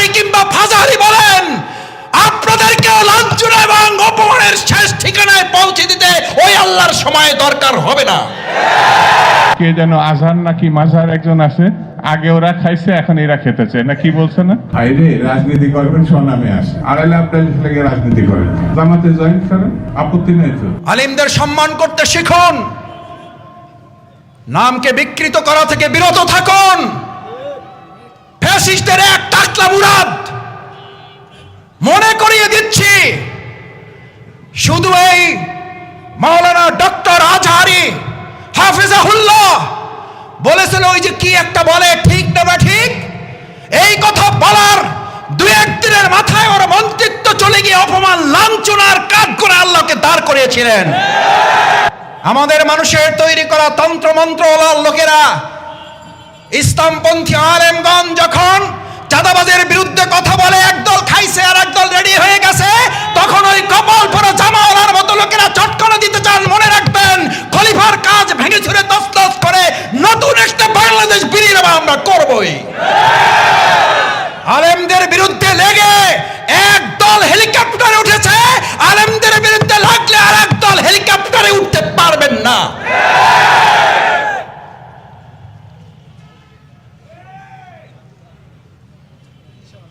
আজহারি কিংবা ফাজারি বলেন আপনাদেরকে লাঞ্ছনা এবং অপমানের শেষ ঠিকানায় পৌঁছে দিতে ওই আল্লাহর সময় দরকার হবে না। কে যেন আজহার নাকি মাঝার একজন আছে আগে ওরা খাইছে এখন এরা খেতেছে। না কি বলছে না? বাইরে রাজনীতি করবেন স্বনামে আসে। আড়াইলে আপনার লেগে রাজনীতি করেন। জামাতে জয়েন করেন আপত্তি নেই তো? আলিমদের সম্মান করতে শিখুন। নামকে বিকৃত করা থেকে বিরত থাকুন। ফ্যাসিস্টের এক টাকলা মুরাদ। মনে করিয়ে দিচ্ছি, শুধু এই মাওলানা ডক্টর আজহারি হাফিজাহুল্লাহ বলেছেন ওই যে কি একটা বলে, ঠিক না বা ঠিক? এই কথা বলার দু একদিনের মাথায় ওর মন্ত্রিত্ব চলে গিয়ে অপমান, লাঞ্ছনার কাজ করে আল্লাহকে দাঁড় করিয়েছিলেন। আমাদের মানুষের তৈরি করা তন্ত্র মন্ত্র লোকেরা ইসলামপন্থী আলেমগণ যখন চাঁদাবাজের বিরুদ্ধে কথা বলে, একদল খাইছে আর একদল রেডি হয়ে গেছে, তখন ওই কপাল পরে জামাওয়ালার মতো লোকেরা চটকনা দিতে চান, মনে রাখবেন, খলিফার কাজ ভেঙে ছুড়ে তসতস করে নতুন একটা বাংলাদেশ বিনির্মাণ আমরা করবই। আলেমদের বিরুদ্ধে লেগে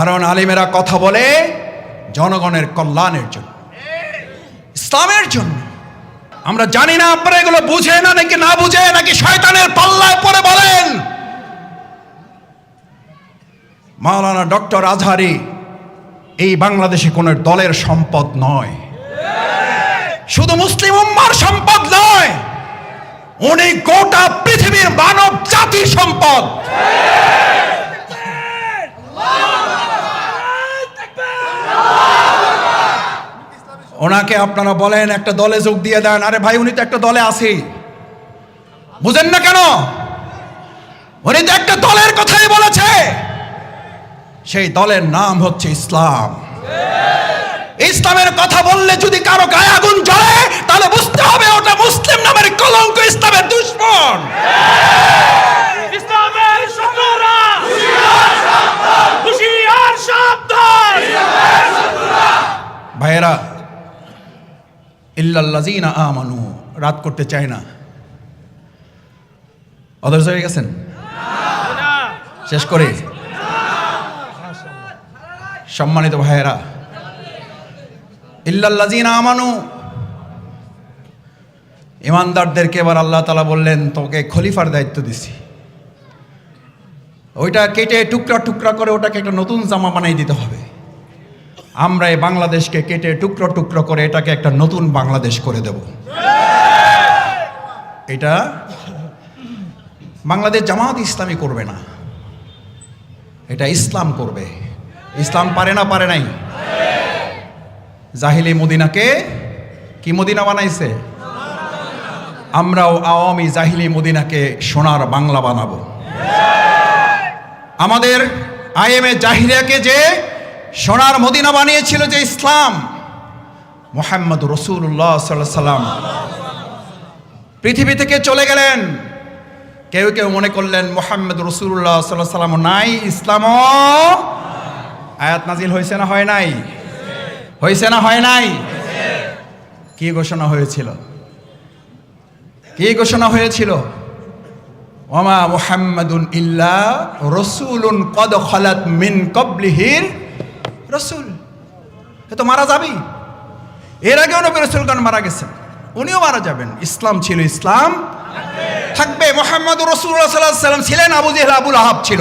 কারণ আলিমেরা কথা বলে জনগণের কল্যাণের জন্য, ইসলামের জন্য। আমরা জানি না আপনারা এগুলো বুঝে না নাকি না বুঝে, নাকি শয়তানের পাল্লায় পরে বলেন। মাওলানা ডক্টর আজহারি, এই বাংলাদেশে কোন দলের সম্পদ নয়। শুধু মুসলিম উম্মার সম্পদ নয়, উনি গোটা পৃথিবীর মানব জাতির সম্পদ। ওনাকে আপনারা বলেন, একটা দলে যোগ দিয়ে দেন। আরে ভাই, উনি তো একটা দলে আছেই বুঝেন না কেন? উনি তো একটা দলের কথাই বলেছে। সেই দলের নাম হচ্ছে ইসলাম। ইসলামের কথা বললে যদি কারও গায়ে আগুন জ্বলে, তাহলে বুঝতে হবে ওটা মুসলিম নামের কলঙ্ক ইসলামের দুশ্মন ইসলামের শত্রুরা হুশিয়ার সাবধান ভাইয়েরা ইল্লাল্লাজিনা আমানু, রাত করতে চায় না। অদর্শ হয়ে গেছেন? শেষ করে। সম্মানিত ভাইয়েরা ইল্লাল্লাজিনা আমানু। ইমানদারদেরকে এবার আল্লাহ তালা বললেন, তোকে খলিফার দায়িত্ব দিছি। ওইটা কেটে টুকরা টুকরা করে ওটাকে একটা নতুন জামা বানাই দিতে হবে। আমরা এই বাংলাদেশকে কেটে টুকরো টুকরো করে এটাকে একটা নতুন বাংলাদেশ করে দেব। এটা বাংলাদেশ জামাত ইসলামী করবে না। এটা ইসলাম করবে। ইসলাম পারে না, পারে নাই? জাহিলি মদিনাকে কি মদিনা বানাইছে? আমরাও আওয়ামী জাহিলি মদিনাকে সোনার বাংলা বানাবো। আমাদের আইএমএ জাহিরিয়াকে যে সোনার মদিনা বানিয়েছিল যে ইসলাম। মোহাম্মদ রসুল্লাহ সাল্লাম পৃথিবী থেকে চলে গেলেন। কেউ কেউ মনে করলেন মোহাম্মদ রসুল্লাহ সাল্লাহ সাল্লাম নাই, ইসলামও আয়াত নাজিল হয়েছে না হয় নাই? হয়েছে না হয় নাই? কি ঘোষণা হয়েছিল? কি ঘোষণা হয়েছিল? ওমা মুহাম্মাদুন ইল্লা রসুলুন কদ খালাত মিন কবলিহির রসুল এ তো মারা যাবেই। এর আগেও নবী রসুলগণ মারা গেছেন, উনিও মারা যাবেন। ইসলাম ছিল ইসলাম, থাকবে মোহাম্মদ রসুল্লাহ সাল্লাহ সাল্লাম ছিলেন আবু জাহেল, আবুল আহাব ছিল।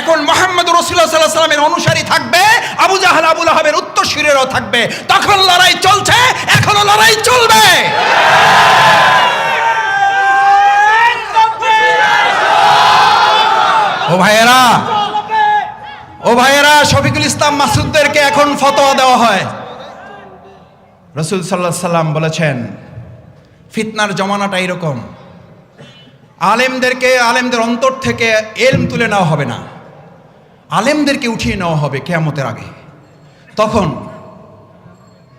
এখন মোহাম্মদ রসুল্লাহ সাল্লাহ সাল্লামের অনুসারী থাকবে, আবু জাহাল, আবুল আহাবের উত্তরসূরিরাও থাকবে। তখন লড়াই চলছে, এখনও লড়াই চলবে। ও ভাইয়েরা ও ভাইয়েরা, শফিকুল ইসলাম মাসুদদেরকে এখন ফতোয়া দেওয়া হয়। রসুল সাল্লাহ সাল্লাম বলেছেন, ফিতনার জমানাটা এরকম। আলেমদেরকে, আলেমদের অন্তর থেকে এলম তুলে নেওয়া হবে না। আলেমদেরকে উঠিয়ে নেওয়া হবে কেয়ামতের আগে। তখন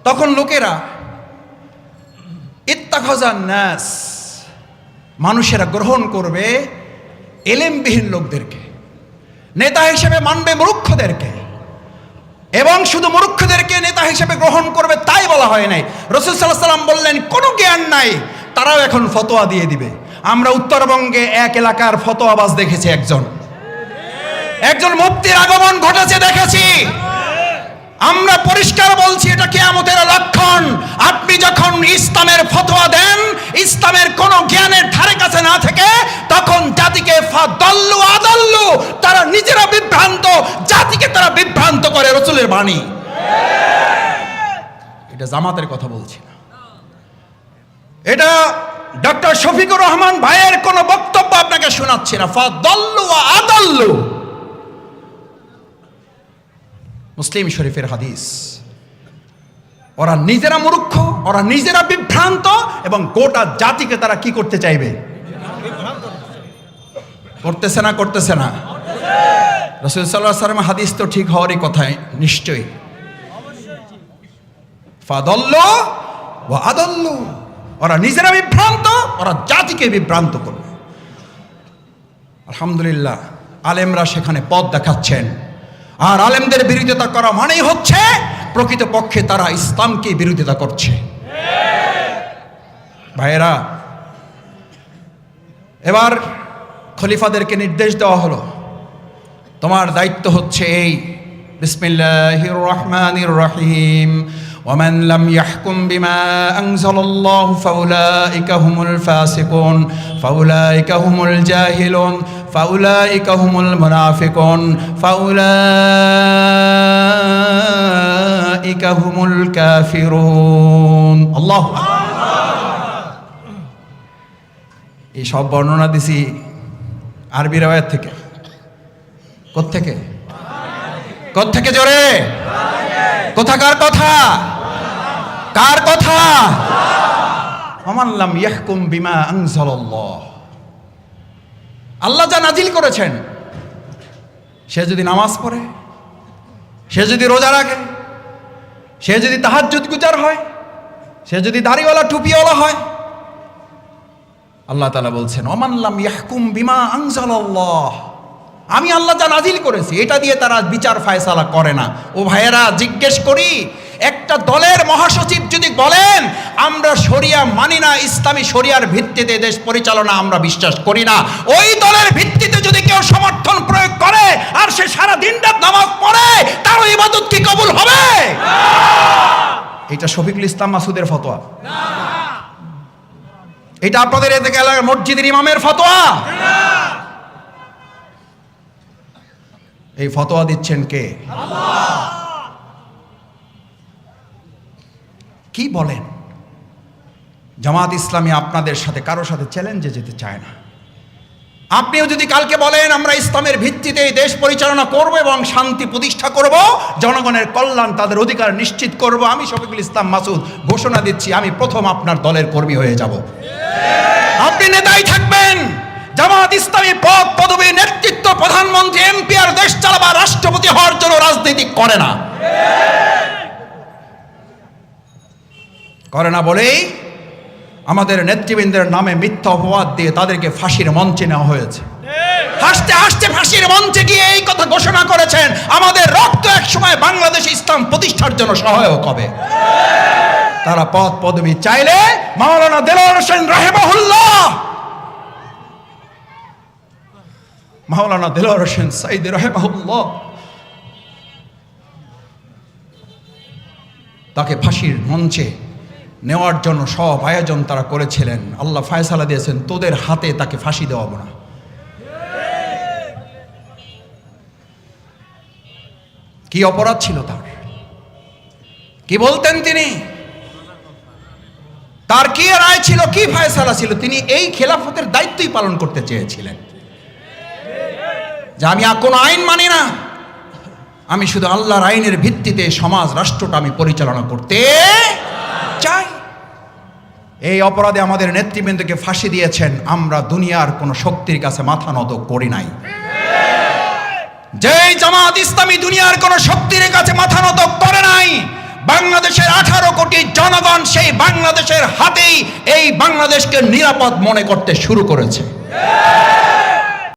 তখন লোকেরা ইত্তাখাজান ন্যাস মানুষেরা গ্রহণ করবে এলেমবিহীন লোকদেরকে। নেতা হিসেবে মানবে মূর্খদেরকে। এবং শুধু মূর্খদেরকে নেতা হিসেবে গ্রহণ করবে তাই বলা হয় নাই। রসুল সাল্লাহ সাল্লাম বললেন, কোনো জ্ঞান নাই, তারাও এখন ফতোয়া দিয়ে দিবে। আমরা উত্তরবঙ্গে এক এলাকার ফতোয়াবাজ দেখেছি একজন। একজন মুক্তির আগমন ঘটেছে, দেখেছি। আমরা পরিষ্কার বলছি, এটা কেয়ামতের লক্ষণ। আপনি যখন ইসলামের ফতোয়া দেন ফাদল্লু আদল্লু, তারা নিজেরা বিভ্রান্ত, জাতিকে তারা বিভ্রান্ত করে রসুলের বাণী। এটা জামাতের কথা বলছি না। এটা ডক্টর শফিকুর রহমান ভাইয়ের কোনো বক্তব্য আপনাকে শোনাচ্ছি না। ফাদল্লু আদল্লু। মুসলিম শরীফের হাদিস। ওরা নিজেরা মূর্খ, ওরা নিজেরা বিভ্রান্ত এবং গোটা জাতিকে তারা কি করতে চাইবে? করতেছে না করতেছে না। রসুল সাল্লাহ সাল্লাম হাদিস তো ঠিক হওয়ারই কথাই নিশ্চয়ই। ফাদল্ল ও আদল্ল। ওরা নিজেরা বিভ্রান্ত, ওরা জাতিকে বিভ্রান্ত করবে। আলহামদুলিল্লাহ, আলেমরা সেখানে পথ দেখাচ্ছেন। আর আলেমদের বিরোধিতা করা মানেই হচ্ছে, প্রকৃতপক্ষে তারা ইসলামকে বিরোধিতা করছে। ভাইয়েরা, এবার খলিফাদেরকে নির্দেশ দেওয়া হলো তোমার দায়িত্ব হচ্ছে এই বিসমিল্লাহির রহমানির রহিম ومن لم يحكم بما أنزل الله فأولئك هم الفاسقون فأولئك هم الجاهلون فأولئك هم المنافقون فأولئك هم الكافرون الله এই সব বর্ণনা দিছি আরবি রেওয়ায়ত থেকে। কোত্থেকে? কোত্থেকে জোরে? কোথাকার কথা? কার কথা? আমাল্লাম ইয়াহকুম বিমা আনজালাল্লাহ। আল্লাহ যা নাজিল করেছেন, সে যদি নামাজ পড়ে, সে যদি রোজা রাখে, সে যদি তাহাজ্জুদ গুজার হয়, সে যদি দাড়িওয়ালা, টুপিওয়ালা হয় আল্লাহ তালা বলছেন অমানলাম ইয়াহকুম বিমা আনজালাল্লাহ। আমি আল্লাহ যা নাজিল করেছি এটা দিয়ে তারা বিচার ফায়সালা করে না। ও ভাইয়েরা জিজ্ঞেস করি একটা দলের মহাসচিব যদি বলেন আমরা শরিয়া মানি না ইসলামী শরিয়ার ভিত্তিতে দেশ পরিচালনা আমরা বিশ্বাস করি না। ওই দলের ভিত্তিতে যদি কেউ সমর্থন প্রয়োগ করে আর সে সারা দিনটা নামাজ পড়ে তার ইবাদত কি কবুল হবে? এটা শফিকুল ইসলাম মাসুদের ফতোয়া। এটা আপনাদের এদিকে এলাকার মসজিদের ইমামের ফতোয়া। এই ফতোয়া দিচ্ছেন কে? কি বলেন? জামাত ইসলামী আপনাদের সাথে, কারও সাথে চ্যালেঞ্জে যেতে চায় না। আপনিও যদি কালকে বলেন, আমরা ইসলামের ভিত্তিতে এই দেশ পরিচালনা করব এবং শান্তি প্রতিষ্ঠা করব, জনগণের কল্যাণ তাদের অধিকার নিশ্চিত করব। আমি শফিকুল ইসলাম মাসুদ, ঘোষণা দিচ্ছি, আমি প্রথম আপনার দলের কর্মী হয়ে যাব। আপনি নেতাই থাকবেন। জামাত ইসলামী পদ পদবী নেতৃত্ব প্রধানমন্ত্রী, এমপি আর দেশ চালাবা রাষ্ট্রপতি হওয়ার জন্য রাজনীতি করে না। করে না বলেই আমাদের নেতৃবৃন্দের নামে মিথ্যা অপবাদ দিয়ে তাদেরকে ফাঁসির মঞ্চে নেওয়া হয়েছে। হাসতে হাসতে ফাঁসির মঞ্চে গিয়ে এই কথা ঘোষণা করেছেন, আমাদের রক্ত এক সময় বাংলাদেশ ইসলাম প্রতিষ্ঠার জন্য সহায়ক হবে। তারা পদ পদবি চাইলে মাওলানা দেলোয়ার হোসেন রাহেমাহুল্লাহ, মাওলানা দেলোয়ার হোসেন সাইদ রাহেমাহুল্লাহ তাকে ফাঁসির মঞ্চে নেওয়ার জন্য সব আয়োজন তারা করেছিলেন। আল্লাহ ফায়সালা দিয়েছেন, তোদের হাতে তাকে ফাঁসি দেওয়াবো না। কি অপরাধ ছিল তার? কি বলতেন তিনি? তার কি রায় ছিল, কি ফায়সালা ছিল, তিনি এই খেলাফতের দায়িত্বই পালন করতে চেয়েছিলেন। যে আমি আর কোনো আইন মানি না, আমি শুধু আল্লাহর আইনের ভিত্তিতে সমাজ, রাষ্ট্রটা আমি পরিচালনা করতে এই অপরাধে আমাদের নেতৃবৃন্দকে ফাঁসি দিয়েছেন। আমরা দুনিয়ার কোনো শক্তির কাছে মাথা নত করি নাই। যেই জামাত ইসলামী দুনিয়ার কোন শক্তির কাছে মাথা নত করে নাই, বাংলাদেশের আঠারো কোটি জনগণ সেই বাংলাদেশের হাতেই এই বাংলাদেশকে নিরাপদ মনে করতে শুরু করেছে।